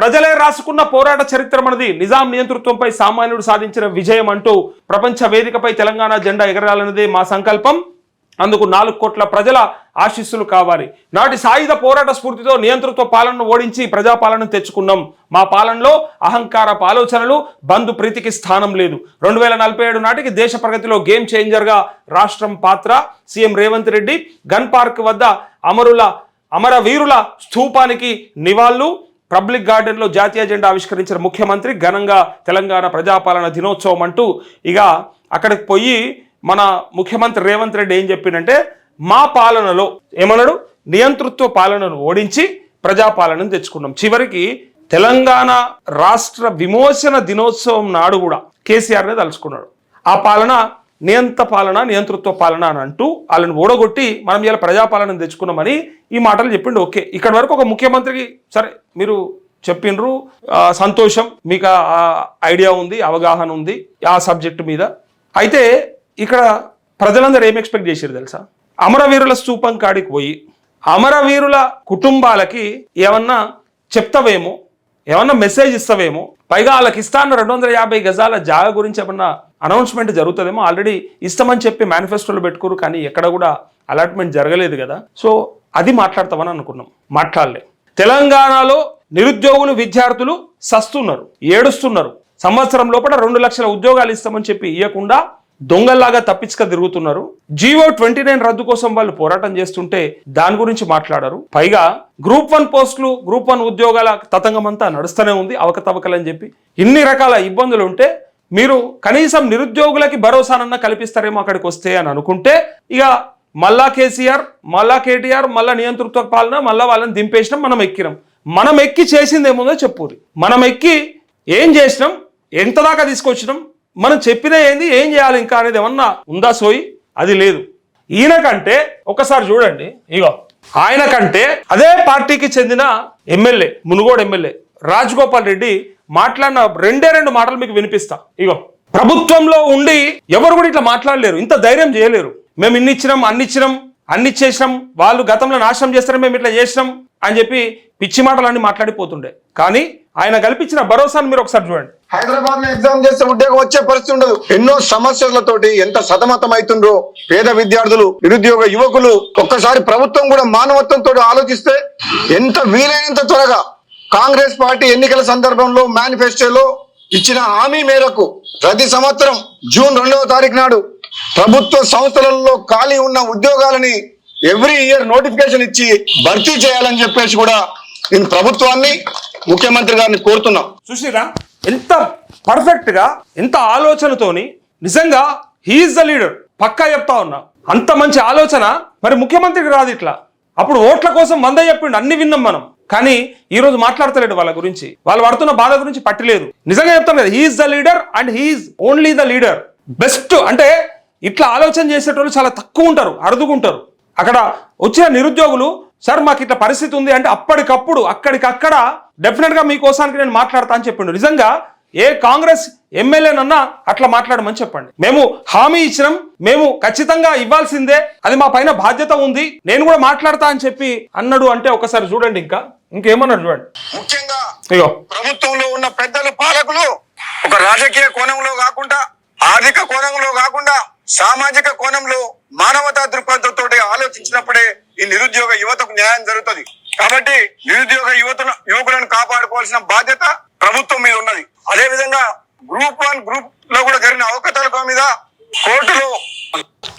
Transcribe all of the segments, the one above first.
ప్రజలే రాసుకున్న పోరాట చరిత్ర మనది. నిజాం నియంతృత్వంపై సామాన్యుడు సాధించిన విజయం అంటూ ప్రపంచ వేదికపై తెలంగాణ జెండా ఎగరాలన్నదే మా సంకల్పం. అందుకు నాలుగు కోట్ల ప్రజల ఆశీస్సులు కావాలి. నాటి సాయుధ పోరాట స్ఫూర్తితో నియంతృత్వ పాలనను ఓడించి ప్రజాపాలన తెచ్చుకున్నాం. మా పాలనలో అహంకారపు ఆలోచనలు బంధు ప్రీతికి స్థానం లేదు. రెండు వేల నలభై ఏడు నాటికి దేశ ప్రగతిలో గేమ్ చేంజర్గా రాష్ట్రం పాత్ర. CM Revanth Reddy gun park వద్ద అమరుల అమరవీరుల స్థూపానికి నివాళులు. పబ్లిక్ గార్డెన్లో జాతీయ జెండా ఆవిష్కరించిన ముఖ్యమంత్రి ఘనంగా తెలంగాణ ప్రజాపాలన దినోత్సవం అంటూ ఇక అక్కడికి పోయి మన ముఖ్యమంత్రి రేవంత్ రెడ్డి ఏం చెప్పిండంటే మా పాలనలో ఏమన్నాడు? నియంతృత్వ పాలనను ఓడించి ప్రజాపాలనను తెచ్చుకున్నాం. చివరికి తెలంగాణ రాష్ట్ర విమోచన దినోత్సవం నాడు కూడా కేసీఆర్నే తలుచుకున్నాడు. ఆ పాలన నియంత పాలన నియంతృత్వ పాలన అని అంటూ వాళ్ళని ఓడగొట్టి మనం ఇలా ప్రజాపాలన తెచ్చుకున్నామని ఈ మాటలు చెప్పిండు. ఓకే. ఇక్కడ వరకు ఒక ముఖ్యమంత్రికి సరే మీరు చెప్పిండ్రు. సంతోషం మీకు ఆ ఐడియా ఉంది అవగాహన ఉంది ఆ సబ్జెక్టు మీద. అయితే ఇక్కడ ప్రజలందరూ ఏం ఎక్స్పెక్ట్ చేశారు తెలుసా? అమరవీరుల స్థూపం కాడికి పోయి అమరవీరుల కుటుంబాలకి ఏమన్నా చెప్తావేమో? ఏమన్నా మెసేజ్ ఇస్తావేమో? పైగా వాళ్ళకి ఇస్తాను రెండు వందల యాభై గజాల జాగ గురించి ఏమన్నా అనౌన్స్మెంట్ జరుగుతుందేమో? ఆల్రెడీ ఇస్తామని చెప్పి మేనిఫెస్టోలో పెట్టుకోరు కానీ ఎక్కడ కూడా అలాట్మెంట్ జరగలేదు కదా. సో అది మాట్లాడతామని అనుకున్నాం. మాట్లాడలే. తెలంగాణలో నిరుద్యోగులు విద్యార్థులు సస్తున్నారు ఏడుస్తున్నారు. సంవత్సరం లోపల రెండు లక్షల ఉద్యోగాలు ఇస్తామని చెప్పి ఇవ్వకుండా దొంగల్లాగా తప్పించుక తిరుగుతున్నారు. జీవో ట్వంటీ నైన్ రద్దు కోసం వాళ్ళు పోరాటం చేస్తుంటే దాని గురించి మాట్లాడారు. పైగా గ్రూప్ వన్ పోస్టులు గ్రూప్ వన్ ఉద్యోగాల తతంగం అంతా నడుస్తూనే ఉంది అవకతవకలని చెప్పి. ఇన్ని రకాల ఇబ్బందులు ఉంటే మీరు కనీసం నిరుద్యోగులకి భరోసానన్నా కల్పిస్తారేమో అక్కడికి వస్తే అని అనుకుంటే ఇక మళ్ళా కేసీఆర్ మళ్ళా కేటీఆర్ మళ్ళా నియంతృత్వ పాలన మళ్ళా వాళ్ళని దింపేసినాం మనం ఎక్కినాం. మనం ఎక్కి చేసింది ఏముందో చెప్పుర్రి. మనం ఎక్కి ఏం చేసినాం? ఎంత దాకా తీసుకొచ్చినాం? మనం చెప్పిన ఏంది ఏం చేయాలి ఇంకా అనేది ఏమన్నా ఉందా సోయి? అది లేదు. ఈయన కంటే ఒకసారి చూడండి ఇగో. ఆయన కంటే అదే పార్టీకి చెందిన ఎమ్మెల్యే మునుగోడు ఎమ్మెల్యే రాజగోపాల్ రెడ్డి మాట్లాడిన రెండే రెండు మాటలు మీకు వినిపిస్తా. ఇగో. ప్రభుత్వంలో ఉండి ఎవరు కూడా ఇట్లా మాట్లాడలేరు ఇంత ధైర్యం చేయలేరు. మేము ఇన్ని ఇచ్చినాం అన్ని ఇచ్చినాం అన్ని చేసినాం వాళ్ళు గతంలో నాశనం చేస్తారని మేము ఇట్లా చేసినాం అని చెప్పి పిచ్చి మాటలన్నీ మాట్లాడిపోతుండే. కానీ ఆయన కల్పించిన భరోసాను మీరు ఒకసారి చూడండి. హైదరాబాద్లో ఎగ్జామ్ చేస్తే ఉద్యోగం వచ్చే పరిస్థితి ఉండదు. ఎన్నో సమస్యలతోటి ఎంత సతమతం అవుతుండ్రో పేద విద్యార్థులు నిరుద్యోగ యువకులు ఒక్కసారి ప్రభుత్వం కూడా మానవత్వంతో ఆలోచిస్తే ఎంత వీలైనంత త్వరగా కాంగ్రెస్ పార్టీ ఎన్నికల సందర్భంలో మేనిఫెస్టోలో ఇచ్చిన హామీ మేరకు ప్రతి సంవత్సరం జూన్ రెండవ తారీఖు నాడు ప్రభుత్వ సంస్థలలో ఖాళీ ఉన్న ఉద్యోగాలని ఎవ్రీ ఇయర్ నోటిఫికేషన్ ఇచ్చి భర్తీ చేయాలని చెప్పేసి కూడా నేను ప్రభుత్వాన్ని ముఖ్యమంత్రి గారిని కోరుతున్నాం. సుశీరా ఎంత పర్ఫెక్ట్గా ఎంత ఆలోచనతోని నిజంగా హీఈస్ ద లీడర్ పక్కా చెప్తా ఉన్నా. అంత మంచి ఆలోచన మరి ముఖ్యమంత్రికి రాదు ఇట్లా. అప్పుడు ఓట్ల కోసం మంద చెప్పిండు అన్ని విన్నాం మనం. కానీ ఈ రోజు మాట్లాడతలేడు వాళ్ళ గురించి. వాళ్ళు పడుతున్న బాధ గురించి పట్టలేదు. నిజంగా చెప్తాను కదా he is the leader and he is only the leader best అంటే ఇట్లా ఆలోచన చేసేటోళ్ళు చాలా తక్కువ ఉంటారు అరుదుకుంటారు అక్కడ వచ్చిన నిరుద్యోగులు సార్ మాకు ఇట్లా పరిస్థితి ఉంది అంటే అప్పటికప్పుడు అక్కడికక్కడ డెఫినెట్గా మీకోసానికి నేను మాట్లాడతా అని చెప్పిండు. నిజంగా ఏ కాంగ్రెస్ ఎమ్మెల్యేనన్నా అట్లా మాట్లాడమని చెప్పండి. మేము హామీ ఇచ్చినాం మేము ఖచ్చితంగా ఇవ్వాల్సిందే అది మా పైన బాధ్యత ఉంది నేను కూడా మాట్లాడతా అని చెప్పి అన్నాడు అంటే ఒకసారి చూడండి ఇంకా. ఇంకేమన్నాడు చూడండి. ముఖ్యంగా అయ్యో ప్రభుత్వంలో ఉన్న పెద్దలు పాలకులు ఒక రాజకీయ కోణంలో కాకుండా ఆర్థిక కోణంలో కాకుండా సామాజిక కోణంలో మానవతా దృక్పథంతో ఆలోచించినప్పుడే ఈ నిరుద్యోగ యువతకు న్యాయం జరుగుతుంది. కాబట్టి నిరుద్యోగ యువతను యువకులను కాపాడుకోవాల్సిన బాధ్యత ప్రభుత్వం మీద ఉన్నది. అదే విధంగా గ్రూప్ వన్ గ్రూప్లో కూడా జరిగిన అవకతవకల మీద కోర్టులో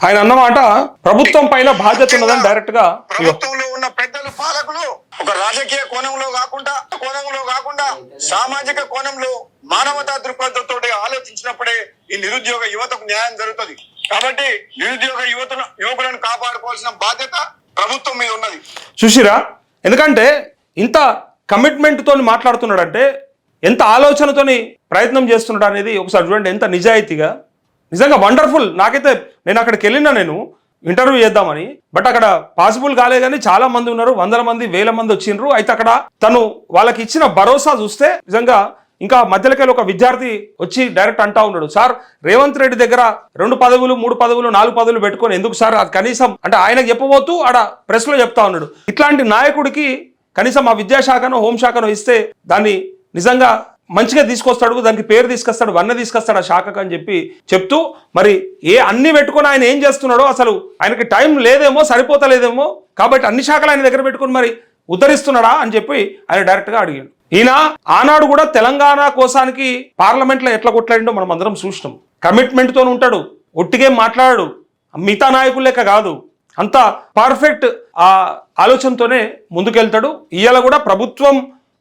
ఆయన అన్నమాట ప్రభుత్వం పైన బాధ్యత ఉన్నదని డైరెక్ట్గా ప్రభుత్వంలో ఉన్న పెద్దలు పాలకులు ఒక రాజకీయ కోణంలో కాకుండా కోణంలో కాకుండా సామాజిక కోణంలో మానవతా దృక్పథంతో ఆలోచించినప్పుడే ఈ నిరుద్యోగ యువతకు న్యాయం జరుగుతుంది. కాబట్టి నిరుద్యోగ యువతను యువకులను కాపాడుకోవాల్సిన బాధ్యత ప్రభుత్వం మీద ఉన్నది. చూసిరా ఎందుకంటే ఇంత కమిట్మెంట్ తోని మాట్లాడుతున్నాడంటే ఎంత ఆలోచనతోని ప్రయత్నం చేస్తున్నాడు అనేది ఒకసారి చూడండి ఎంత నిజాయితీగా. నిజంగా వండర్ఫుల్ నాకైతే నేను అక్కడికి వెళ్ళినా నేను ఇంటర్వ్యూ చేద్దామని బట్ అక్కడ పాసిబుల్ కాలే కానీ చాలా మంది ఉన్నారు వందల మంది వేల మంది వచ్చిండ్రు. అయితే అక్కడ తను వాళ్ళకి ఇచ్చిన భరోసా చూస్తే నిజంగా ఇంకా మధ్యలోకెళ్ళి ఒక విద్యార్థి వచ్చి డైరెక్ట్ అంటా ఉన్నాడు. సార్ రేవంత్ రెడ్డి దగ్గర రెండు పదవులు మూడు పదవులు నాలుగు పదవులు పెట్టుకొని ఎందుకు సార్? అది కనీసం అంటే ఆయనకు చెప్పబోతూ ఆడ ప్రెస్లో చెప్తా ఉన్నాడు. ఇట్లాంటి నాయకుడికి కనీసం ఆ విద్యాశాఖను హోంశాఖను ఇస్తే దాన్ని నిజంగా మంచిగా తీసుకొస్తాడు దానికి పేరు తీసుకొస్తాడు వన్న తీసుకొస్తాడు ఆ శాఖకు అని చెప్పి చెప్తూ మరి ఏ అన్ని పెట్టుకొని ఆయన ఏం చేస్తున్నాడో అసలు ఆయనకి టైం లేదేమో సరిపోతలేదేమో కాబట్టి అన్ని శాఖలు ఆయన దగ్గర పెట్టుకొని మరి ఉద్ధరిస్తున్నాడా అని చెప్పి ఆయన డైరెక్ట్గా అడిగాడు. ఈయన ఆనాడు కూడా తెలంగాణ కోసానికి పార్లమెంట్లో ఎట్లా కొట్లాడిండో మనం అందరం చూసినాం. కమిట్మెంట్తో ఉంటాడు ఒట్టిగే మాట్లాడాడు. మిగతా నాయకులు లెక్క కాదు. అంత పర్ఫెక్ట్ ఆ ఆలోచనతోనే ముందుకెళ్తాడు. ఇవాళ కూడా ప్రభుత్వం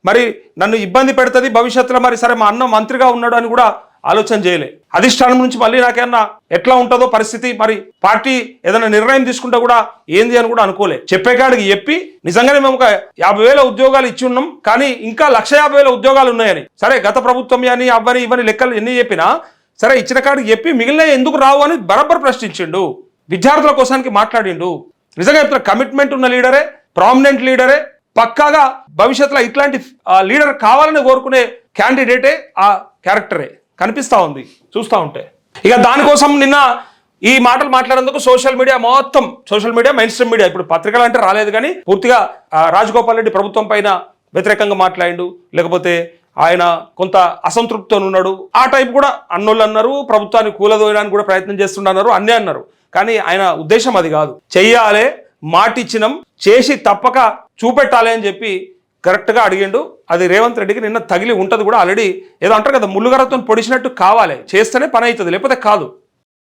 మరి నన్ను ఇబ్బంది పెడుతుంది భవిష్యత్తులో మరి సరే మా అన్న మంత్రిగా ఉన్నాడు అని కూడా ఆలోచన చేయలే. అధిష్టానం నుంచి మళ్ళీ నాకేమన్నా ఎట్లా ఉంటుందో పరిస్థితి మరి పార్టీ ఏదైనా నిర్ణయం తీసుకుంటే కూడా ఏంది అని కూడా అనుకోలే. చెప్పేకాడికి చెప్పి నిజంగానే మేము ఒక యాభై వేల ఉద్యోగాలు ఇచ్చి ఉన్నాం కానీ ఇంకా లక్ష యాభై వేల ఉద్యోగాలు ఉన్నాయని. సరే గత ప్రభుత్వం అని అవ్వని ఇవని లెక్కలు ఎన్ని చెప్పినా సరే ఇచ్చిన కాడికి చెప్పి మిగిలిన ఎందుకు రావు అని బరబ్బర్ ప్రశ్నించిండు. విద్యార్థుల కోసానికి మాట్లాడిండు. నిజంగా చెప్తున్నా కమిట్మెంట్ ఉన్న లీడరే ప్రామినెంట్ లీడరే పక్కాగా భవిష్యత్తులో ఇట్లాంటి లీడర్ కావాలని కోరుకునే క్యాండిడేటే ఆ క్యారెక్టరే కనిపిస్తా ఉంది చూస్తూ ఉంటే. ఇక దానికోసం నిన్న ఈ మాటలు మాట్లాడేందుకు సోషల్ మీడియా మొత్తం social media mainstream media ఇప్పుడు పత్రికలు అంటే రాలేదు కానీ పూర్తిగా రాజగోపాల్ రెడ్డి ప్రభుత్వం పైన వ్యతిరేకంగా మాట్లాడిండు. లేకపోతే ఆయన కొంత అసంతృప్తితో ఉన్నాడు. ఆ టైప్ కూడా అన్నోళ్ళు అన్నారు ప్రభుత్వాన్ని కూలదోయడానికి కూడా ప్రయత్నం చేస్తుండన్నారు అన్నీ అన్నారు. కానీ ఆయన ఉద్దేశం అది కాదు. చెయ్యాలే మాటిచ్చినం చేసి తప్పక చూపెట్టాలి అని చెప్పి కరెక్ట్గా అడిగిండు. అది రేవంత్ రెడ్డికి నిన్న తగిలి ఉంటుంది కూడా. ఆల్రెడీ ఏదో అంటారు కదా ముళ్ళుగరతో పొడిచినట్టు కావాలి. చేస్తేనే పని అవుతుంది లేకపోతే కాదు.